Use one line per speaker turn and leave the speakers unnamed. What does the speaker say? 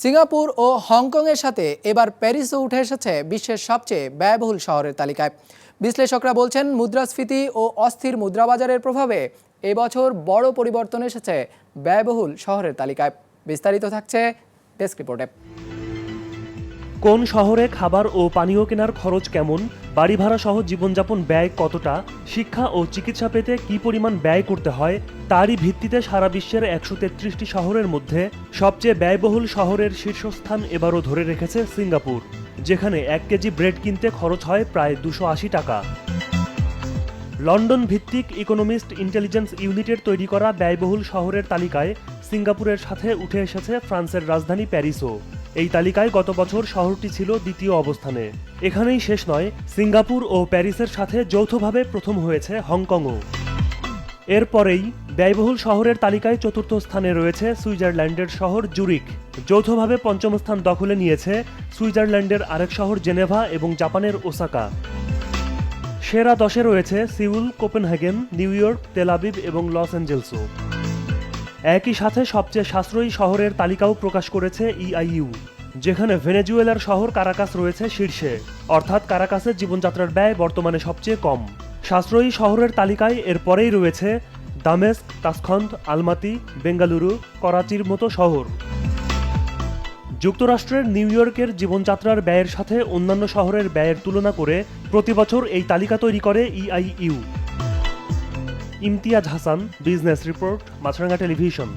Singapore ও হংকংয়ের সাথে এবার প্যারিসও উঠে এসেছে বিশ্বের সবচেয়ে ব্যয়বহুল শহরের তালিকায়। বিশ্লেষকরা বলছেন, মুদ্রাস্ফীতি ও অস্থির মুদ্রাবাজারের প্রভাবে এবছর বড় পরিবর্তন এসেছে ব্যয়বহুল শহরের তালিকায়। বিস্তারিত থাকছে ডেস্ক রিপোর্টে।
কোন শহরে খাবার ও পানীয় কেনার খরচ কেমন বাড়ি ভাড়া সহ জীবনযাপন ব্যয় কতটা, শিক্ষা ও চিকিৎসা পেতে কি পরিমাণ ব্যয় করতে হয়, তারই ভিত্তিতে সারা বিশ্বের একশো তেত্রিশটি শহরের মধ্যে সবচেয়ে ব্যয়বহুল শহরের শীর্ষস্থান এবারও ধরে রেখেছে সিঙ্গাপুর, যেখানে এক কেজি ব্রেড কিনতে খরচ হয় প্রায় দুশো আশি টাকা। লন্ডন ভিত্তিক ইকোনমিস্ট ইন্টেলিজেন্স ইউনিটের তৈরি করা ব্যয়বহুল শহরের তালিকায় সিঙ্গাপুরের সাথে উঠে এসেছে ফ্রান্সের রাজধানী প্যারিসও। এই তালিকায় গত বছর শহরটি ছিল দ্বিতীয় অবস্থানে। এখানেই শেষ নয়, সিঙ্গাপুর ও প্যারিসের সাথে যৌথভাবে প্রথম হয়েছে হংকংও। এরপরেই ব্যয়বহুল শহরের তালিকায় চতুর্থ স্থানে রয়েছে সুইজারল্যান্ডের শহর জুরিক যৌথভাবে পঞ্চম স্থান দখলে নিয়েছে সুইজারল্যান্ডের আরেক শহর জেনেভা এবং জাপানের ওসাকা। সেরা দশে রয়েছে Seoul, Copenhagen, New York Tel Aviv এবং লস অ্যাঞ্জেলসও। একই সাথে সবচেয়ে সাশ্রয়ী শহরের তালিকাও প্রকাশ করেছে ইআইইউ যেখানে ভেনেজুয়েলার শহর কারাকাস রয়েছে শীর্ষে। অর্থাৎ কারাকাসের জীবনযাত্রার ব্যয় বর্তমানে সবচেয়ে কম। সাশ্রয়ী শহরের তালিকায় এর পরেই রয়েছে দামেস্ক, তাসখন্দ, আলমাতি, বেঙ্গালুরু, করাচির মতো শহর। যুক্তরাষ্ট্রের নিউ ইয়র্কের জীবনযাত্রার ব্যয়ের সাথে অন্যান্য শহরের ব্যয়ের তুলনা করে প্রতি বছর এই তালিকা তৈরি করে EIU Imtiaz Hasan business report Maasranga television.